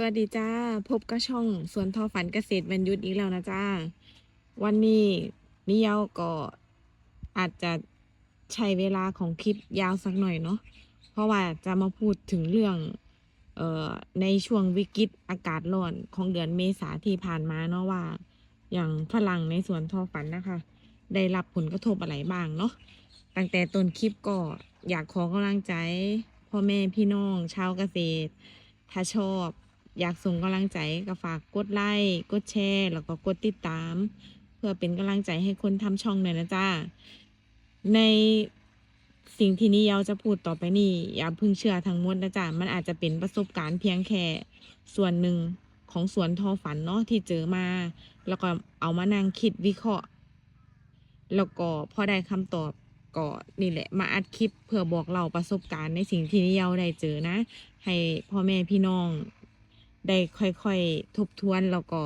สวัสดีจ้า พบกับช่องสวนทอฝันเกษตรวันยุทธอีกแล้วนะจ้า วันนี้นิยาวก็อาจจะใช้เวลาของคลิปยาวสักหน่อยเนาะเพราะว่าจะมาพูดถึงเรื่องเอ่อในช่วงวิกฤตอากาศร้อนของเดือนเมษาที่ผ่านมาเนาะว่า อย่างฝรั่งในสวนทอฝันนะคะ ได้รับผลกระทบอะไรบ้างเนาะตั้งแต่ต้นคลิปก็อยากขอกำลังใจพ่อแม่พี่น้องชาวเกษตร ถ้าชอบ อยากส่งกำลังใจก็ฝากกดไลค์กดแชร์แล้วก็กดติดตาม เพื่อเป็นกำลังใจให้คนทำช่องหน่อยนะจ้าในสิ่งที่นิยาวจะพูดต่อไปนี้อย่าพึ่งเชื่อทั้งหมดนะจ๊ะมันอาจจะเป็นประสบการณ์เพียงแค่ส่วนหนึ่งของสวนทอฝันเนาะที่เจอมา แล้วก็เอามานั่งคิดวิเคราะห์ แล้วก็พอได้คำตอบก็นี่แหละ มาอัดคลิปเพื่อบอกเล่าประสบการณ์ในสิ่งที่นิยาวได้เจอนะ ให้พ่อแม่พี่น้อง ได้ค่อยๆทบทวนแล้วก็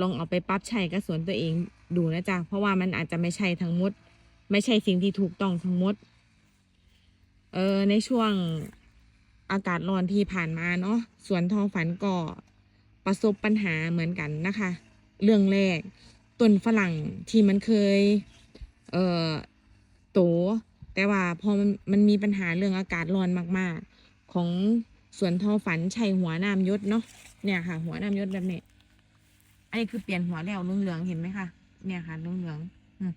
ลองเอาไปปรับใช้กับสวนตัวเองดูนะจ๊ะเพราะว่ามันอาจจะไม่ใช่ทั้งหมด ไม่ใช่สิ่งที่ถูกต้องทั้งหมด เออในช่วงอากาศร้อนที่ผ่านมาเนาะสวนทองฝันก็ประสบปัญหาเหมือนกันนะคะ เรื่องแรกต้นฝรั่งที่มันเคย เอ่อโตแต่ว่าพอมันมันมีปัญหาเรื่องอากาศร้อนมาก ๆ ของ สวนทอฝันใช้หัวน้ำยศเนาะเนี่ยค่ะ หัวน้ำยศแบบนี้อันนี้คือเปลี่ยนหัวแล้วเหลืองเห็นไหมคะเนี่ยค่ะเหลืองอืม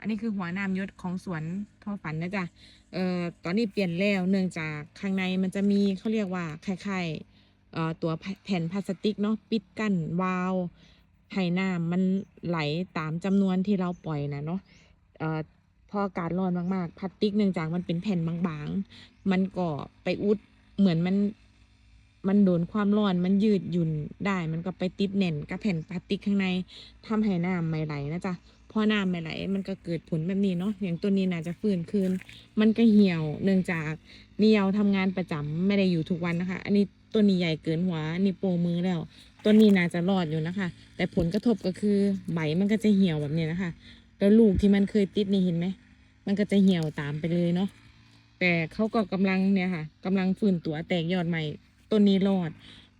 อันนี้คือหัวน้ำยศของสวนทอฝันนะจ๊ะเอ่อตอนนี้เปลี่ยนแล้วเนื่องจากข้างในมันจะมีเขาเรียกว่าคล้ายๆเอ่อตัวแผ่นพลาสติกเนาะปิดกั้นวาล์วให้น้ำมันไหลตามจำนวนที่เราปล่อยนะเนาะเอ่อพออากาศร้อนมากๆพลาสติกเนื่องจากมันเป็นแผ่นบางๆ มันก็ไปอุด เหมือนมันมันโดนความร้อนมันยืดหยุ่นได้ มันก็ไปติดแน่นกับแผ่นพลาสติกข้างในทำให้น้ำไม่ไหลนะจ๊ะพอน้ำไม่ไหล มันก็เกิดผลแบบนี้เนาะอย่างตัวนี้น่าจะฟื้นคืน มันก็เหี่ยวเนื่องจากนี่เราทำงานประจำไม่ได้อยู่ทุกวันนะคะ อันนี้ตัวนี้ใหญ่เกินหัวนี่โปมือแล้ว ตัวนี้น่าจะรอดอยู่นะคะ แต่ผลกระทบก็คือใบมันก็จะเหี่ยวแบบนี้นะคะ แล้วลูกที่มันเคยติดนี่เห็นไหมมันก็จะเหี่ยวตามไปเลยเนาะ แต่เขาก็กำลังเนี่ยค่ะกำลังฟื้นตัวแตกยอดใหม่ต้นนี้รอด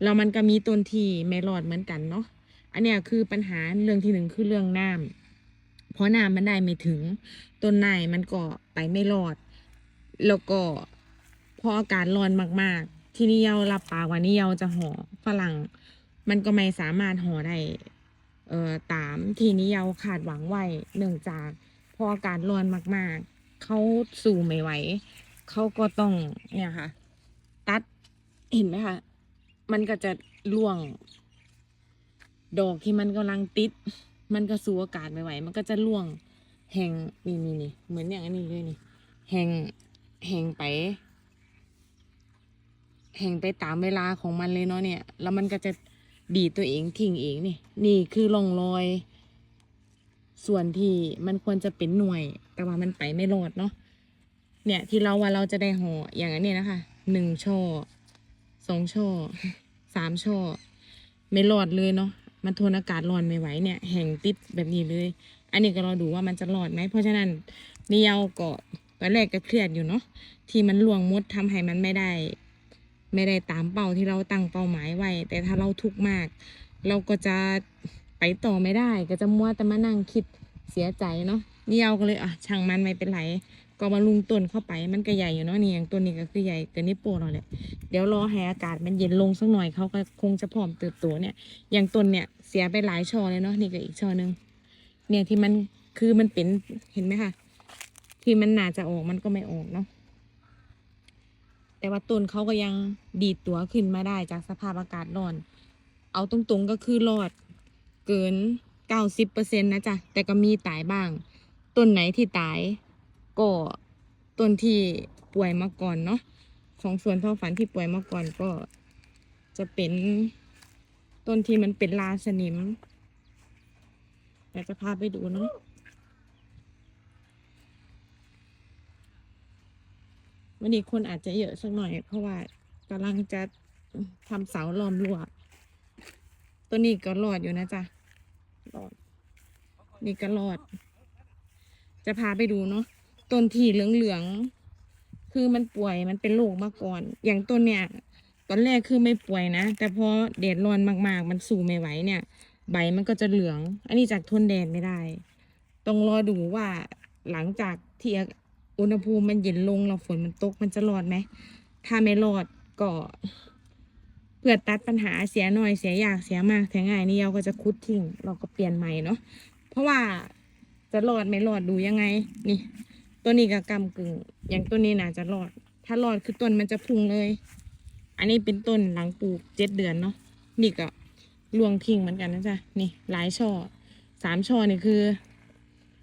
แล้วมันก็มีต้นที่ไม่รอดเหมือนกันเนาะอันเนี้ยคือปัญหาเรื่องที่หนึ่งคือเรื่องน้ำเพราะน้ำมันได้ไม่ถึงต้นไหนมันก็ไปไม่รอด แล้วก็พออากาศร้อนมากๆ ที่นี่เยารับปากว่านี่เยาจะห่อฝรั่ง มันก็ไม่สามารถห่อได้เอ่อตามที่นิเยาคาดหวังไว้เนื่องจากพออากาศร้อนมากๆ เขาสู่ไม่ไหว เขาก็ต้องเนี่ยค่ะ ตัดเห็นไหมคะมันก็จะร่วง ดอกที่มันกำลังติด มันก็สูอากาศไม่ไหว มันก็จะร่วงแหงนี่นี่นี่เหมือนอย่างอันนี้เลยนี่แหงแหงไปแหงไปตามเวลาของมันเลยเนาะเนี่ย แล้วมันก็จะดีตัวเองทิ้งเองนี่ นี่คือร่องรอย ส่วนที่มันควรจะเป็นหน่วย แต่ว่ามันไปไม่รอดเนาะ เนี่ยที่เราว่าเราจะได้ห่ออย่างนนี้นะคะหนึ่งช่อสองช่อสามช่อไม่รอดเลยเนาะมันทนอากาศร้อนไม่ไหวเนี่ยแห่งติดแบบนี้เลย อันนี้ก็รอดูว่ามันจะรอดไหมเพราะฉะนั้นนี่เอาก็ตอนแรกก็เครียดอยู่เนาะที่มันล่วงมดทำให้มันไม่ได้ ไม่ได้ตามเป้าที่เราตั้งเป้าหมายไว้ แต่ถ้าเราทุกข์มาก เราก็จะไปต่อไม่ได้ ก็จะมัวแต่มานั่งคิดเสียใจเนาะนี่เอาก็เลยอะช่างมันไม่เป็นไร ก็มาลุงต้นเข้าไปมันก็ใหญ่อยู่เนาะนี่อย่างต้นนี้ก็คือใหญ่เกินนิ้วโปเราแหละเดี๋ยวรอให้อากาศมันเย็นลงสักหน่อยเขาก็คงจะพร้อมเติบโตเนี่ย อย่างต้นเนี่ยเสียไปหลายช่อเลยเนาะนี่ก็อีกช่อหนึงเนี่ยที่มันคือมันเป็นเห็นไหมคะที่มันน่าจะออกมันก็ไม่ออกเนาะแต่ว่าต้นเขาก็ยังดีดตัวขึ้นมาได้จากสภาพอากาศร้อน เอาตรงๆก็คือรอดเกินเก้าสิบเปอร์เซ็นต์นะจ๊ะแต่ก็มีตายบ้าง ต้นไหนที่ตาย ก็ต้นที่ป่วยมาก่อนเนาะของสวนทอฝันที่ป่วยมาก่อนก็จะเป็นต้นที่มันเป็นลาสนิมเดี๋ยวจะพาไปดูเนาะวันนี้คนอาจจะเยอะสักหน่อย เพราะว่ากำลังจะทำเสาล้อมรั้วตัวนี้ก็รอดอยู่นะจ๊ะรอด นี่ก็รอด จะพาไปดูเนาะ ต้นที่เหลืองๆคือมันป่วยมันเป็นโรคมาก่อน อย่างต้นเนี่ย ตอนแรกคือไม่ป่วยนะ แต่พอแดดร้อนมากๆ มันสู้ไม่ไหวเนี่ย ใบมันก็จะเหลือง อันนี้จากทนแดดไม่ได้ ต้องรอดูว่าหลังจากที่อุณหภูมิมันเย็นลงแล้วฝนมันตกมันจะรอดไหม ถ้าไม่รอดก็เพื่อตัดปัญหาเสียหน่อยเสียยากเสียมากเสียง่ายนี่เราก็จะคุดทิ้งเราก็เปลี่ยนใหม่เนาะเพราะว่าจะรอดไม่รอดดูยังไง นี่ ตัวนี้ก็กำกึ่ง อย่างตัวนี้น่าจะรอด ถ้ารอดคือต้นมันจะพุ่งเลย อันนี้เป็นต้นหลังปลูกเจ็ดเดือนเนาะ นี่ก็รวงทิ้งเหมือนกันนะจ๊ะ นี่หลายช่อสามช่อนี่คือ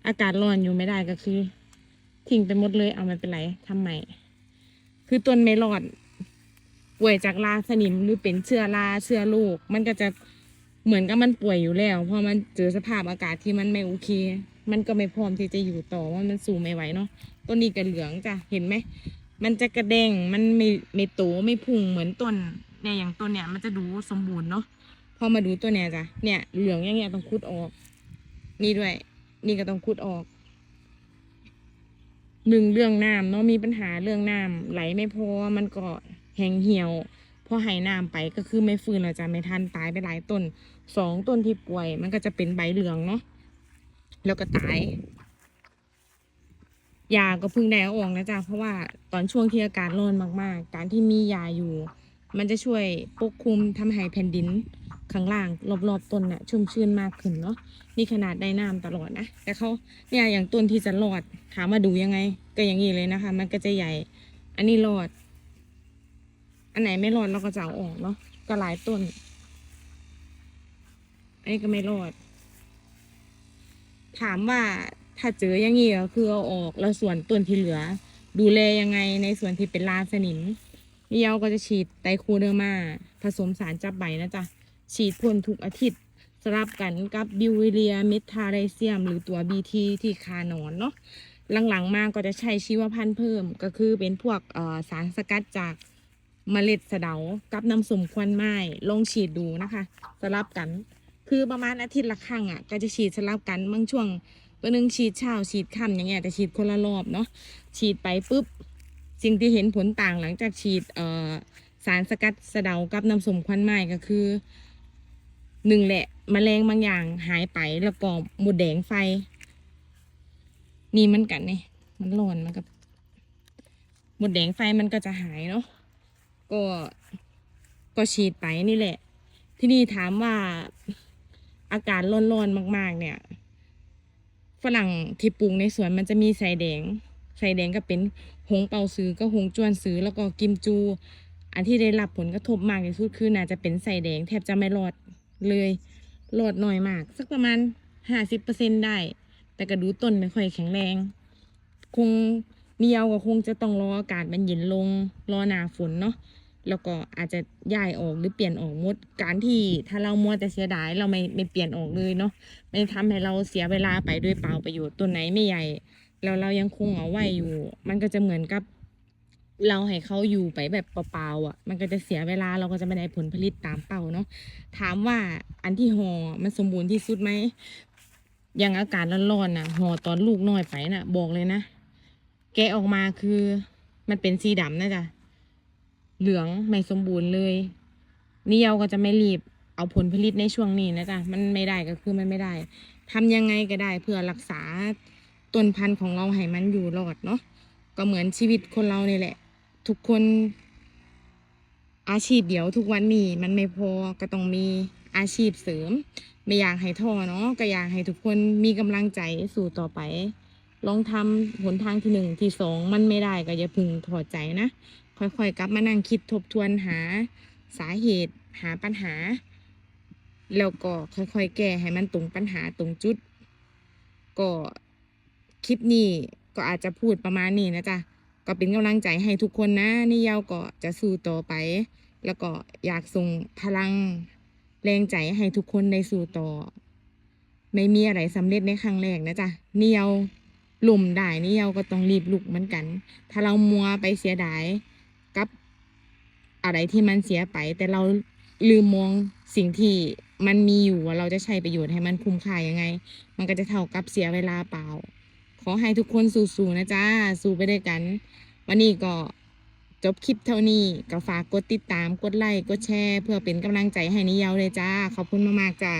อากาศร้อนอยู่ไม่ได้ก็คือ ทิ้งไปหมดเลย เอาไม่เป็นไรทำใหม่ คือต้นไม่รอดป่วยจากราสนิมหรือเป็นเชื้อราเชื้อโรคมันก็จะเหมือนกับมันป่วยอยู่แล้วพอมันเจอสภาพอากาศที่มันไม่โอเค มันก็ไม่พร้อมที่จะอยู่ต่อว่ามันสู้ไม่ไหวเนาะต้นนี้ก็เหลืองจ้ะเห็นไหมมันจะกระเด้งมันไม่ไม่โตไม่พุ่งเหมือนต้นเนี่ยอย่างต้นเนี่ยมันจะดูสมบูรณ์เนาะพอมาดูตัวเนี่ยจ้ะเนี่ยเหลืองอย่างเงี้ยต้องคุดออก นี่ด้วย นี่ก็ต้องคุดออกหนึ่งเรื่องน้ำเนาะมีปัญหาเรื่องน้ำไหลไม่พอมันก็แห้งเหี่ยวพอให้น้ำไปก็คือไม่ฟื้นเราจะไม่ทันตายไปหลายต้นสองต้นที่ป่วย มันก็จะเป็นใบเหลืองเนาะ แล้วก็ตาย ยาก็พึ่งได้เอาออกนะจ๊ะ เพราะว่าตอนช่วงที่อากาศร้อนมากๆ การที่มียาอยู่ มันจะช่วยปกคลุมทำให้แผ่นดินข้างล่างรอบๆต้นเนี่ยชุ่มชื้นมากขึ้นเนาะนี่ขนาดได้น้ำตลอดนะแต่เขาเนี่ยอย่างต้นที่จะรอดถามมาดูยังไง ก็อย่างนี้เลยนะคะ มันก็จะใหญ่ อันนี้รอด อันไหนไม่รอดเราก็จะเอาออกเนาะก็หลายต้นอันนี้ก็ไม่รอด ถามว่าถ้าเจออย่างนี้ก็คือเอาออกแล้วส่วนต้นที่เหลือ ดูแลยังไงในส่วนที่เป็นลาสนิมนี่เราก็จะฉีดไตรโคเดอร์มาผสมสารจับใบนะจ๊ะ ฉีดพ่นทุกอาทิตย์สลับกันกับบิวเรียเมทาไรเซียม หรือตัวบีทีที่คานอนเนาะหลังๆมาก็จะใช้ชีวพันธุ์เพิ่ม ก็คือเป็นพวกสารสกัดจากเมล็ดสะเดากับน้ำส้มควันไม้ลองฉีดดูนะคะ สลับกัน คือประมาณอาทิตย์ละครั้งอะก็จะฉีดสลับกันบางช่วงตัวหนึ่งฉีดเช้าฉีดค่ำอย่างเงี้ยแต่ฉีดคนละรอบเนาะฉีดไปปุ๊บ สิ่งที่เห็นผลต่างหลังจากฉีดเอ่อสารสกัดสะเดากับน้ำสมควันไม้ก็คือหนึ่งแหละมแมลงบางอย่างหายไปแล้วก็หมดแดงไฟ นี่มันกันนี่ยมันร้อนมันก็หมดแดงไฟมันก็จะหายเนาะก็ก็ฉีดไปนี่แหละ ที่นี่ถามว่า อากาศร้อนๆมาก ๆ เนี่ย ฝรั่งที่ปลูกในสวนมันจะมีใส่แดงใส่แดงก็เป็นหงเป่าซื้อก็หงจวนซื้อแล้วก็กิมจู อันที่ได้รับผลกระทบมากที่สุดคือน่าจะเป็นใส่แดงแทบจะไม่รอดเลยรอดน้อยมาก สักประมาณห้าสิบเปอร์เซ็นได้ แต่ก็ดูต้นไม่ค่อยแข็งแรง คงเนียวก็คงจะต้องรออากาศมันเย็นลงรอหนาฝนเนาะ แล้วก็อาจจะย้ายออกหรือเปลี่ยนออกหมด การที่ถ้าเรามัวแต่เสียดายเราไม่ไม่เปลี่ยนออกเลยเนาะมันทำให้เราเสียเวลาไปด้วยเปล่าประโยชน์ต้นไหนไม่ใหญ่แล้วเรายังคงเอาไว้อยู่ มันก็จะเหมือนกับ เราให้เขาอยู่ไปแบบเปล่าๆอะ มันก็จะเสียเวลาเราก็จะไม่ได้ผลผลิตตามเป้าเนาะถามว่าอันที่ห่อมันสมบูรณ์ที่สุดไหมอย่างอากาศร้อนๆน่ะห่อตอนลูกน้อยไปน่ะ บอกเลยนะแกะออกมาคือมันเป็นสีดำนะจ๊ะ เหลืองไม่สมบูรณ์เลยนี่เราก็จะไม่รีบเอาผลผลิตในช่วงนี้นะจ๊ะมันไม่ได้ก็คือมันไม่ได้ทำยังไงก็ได้เพื่อรักษาต้นพันธุ์ของเราให้มันอยู่รอดเนาะก็เหมือนชีวิตคนเราเนี่ยแหละ ทุกคนอาชีพเดียวทุกวันนี้มันไม่พอก็ต้องมีอาชีพเสริม ไม่อยากให้ท้อเนาะก็อยากให้ทุกคนมีกำลังใจสู่ต่อไป ลองทำหนทางที่หนึ่งที่สองมันไม่ได้ก็อย่าพึงถอดใจนะ ค่อยๆกลับมานั่งคิดทบทวนหาสาเหตุหาปัญหา แล้วก็ค่อยๆ แก้ให้มันตรงปัญหาตรงจุด ก็คลิปนี้ก็อาจจะพูดประมาณนี้นะจ๊ะก็เป็นกำลังใจให้ทุกคนนะนี่เยาวก็จะสู้ต่อไป แล้วก็อยากส่งพลังแรงใจให้ทุกคนได้สู้ต่อ ไม่มีอะไรสำเร็จในครั้งแรกนะจ๊ะนี่เยาวหลุ่มได้นี่เยาวก็ต้องรีบลุกเหมือนกัน ถ้าเรามัวไปเสียดาย อะไรที่มันเสียไป แต่เราลืมมองสิ่งที่มันมีอยู่ว่าเราจะใช้ประโยชน์ให้มันคุ้มค่ายังไง มันก็จะเท่ากับเสียเวลาเปล่า ขอให้ทุกคนสู้ๆนะจ๊ะสู้ไปด้วยกัน วันนี้ก็จบคลิปเท่านี้ก็ฝากกดติดตามกดไลค์กดแชร์ เพื่อเป็นกำลังใจให้นิยาวเลยจ้า ขอบคุณมากๆจ้า